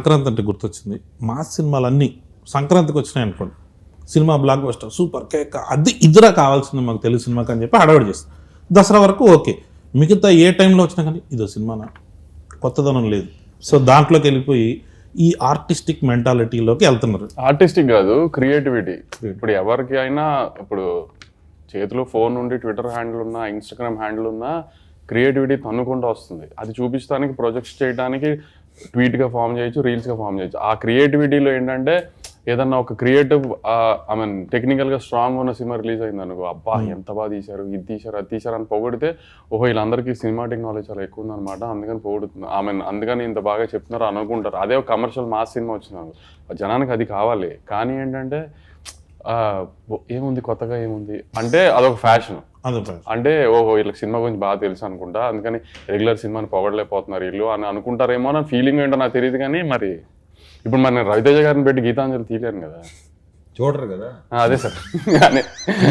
సంక్రాంతి అంటే గుర్తొచ్చింది. మా సినిమాలన్నీ సంక్రాంతికి వచ్చినాయి అనుకోండి. సినిమా బ్లాక్ బస్టర్ సూపర్ కేక్ అది ఇదిరా కావాల్సింది మాకు తెలుగు సినిమాకి అని చెప్పి హడావిడి చేస్తాం. దసరా వరకు ఓకే. మిగతా ఏ టైంలో వచ్చినా కానీ ఇదో సినిమానా? కొత్తదనం లేదు. సో దాంట్లోకి వెళ్ళిపోయి ఈ ఆర్టిస్టిక్ మెంటాలిటీలోకి వెళ్తున్నారు. ఆర్టిస్టిక్ కాదు క్రియేటివిటీ ఇప్పుడు ఎవరికి అయినా ఇప్పుడు చేతిలో ఫోన్ ఉండి ట్విట్టర్ హ్యాండిల్ ఉన్నా ఇన్స్టాగ్రామ్ హ్యాండిల్ ఉన్నా క్రియేటివిటీ తన్నుకుంటూ వస్తుంది. అది చూపించడానికి ప్రొజెక్ట్స్ చేయడానికి ట్వీట్గా ఫామ్ చేయొచ్చు రీల్స్గా ఫామ్ చేయొచ్చు. ఆ క్రియేటివిటీలో ఏంటంటే ఏదన్నా ఒక క్రియేటివ్ ఐ మీన్ టెక్నికల్గా స్ట్రాంగ్ ఉన్న సినిమా రిలీజ్ అయింది అనుకో అబ్బా ఎంత బాగా తీశారు ఇది తీశారు అది తీశారు అని పొగిడితే ఓహో వీళ్ళందరికీ సినిమాటిక్ నాలెడ్జ్ చాలా ఎక్కువ ఉందన్నమాట అందుకని పొగుడుతుంది ఐ మీన్ అందుకని ఇంత బాగా చెప్తున్నారు అనుకుంటారు. అదే ఒక కమర్షియల్ మాస్ సినిమా వచ్చింది అనుకో జనానికి అది కావాలి. కానీ ఏంటంటే ఏముంది కొత్తగా ఏముంది? అంటే అదొక ఫ్యాషన్ అంటే ఓహో వీళ్ళకి సినిమా గురించి బాగా తెలుసు అనుకుంటా. అందుకని రెగ్యులర్ సినిమాని పొగడలేకపోతున్నారు వీళ్ళు అని అనుకుంటారేమో అని ఫీలింగ్ ఏంటో నాకు తెలియదు కానీ మరి ఇప్పుడు మరి నేను రవితేజ గారిని పెట్టి గీతాంజలి తీయలేను కదా. చూడరు కదా. అదే సార్.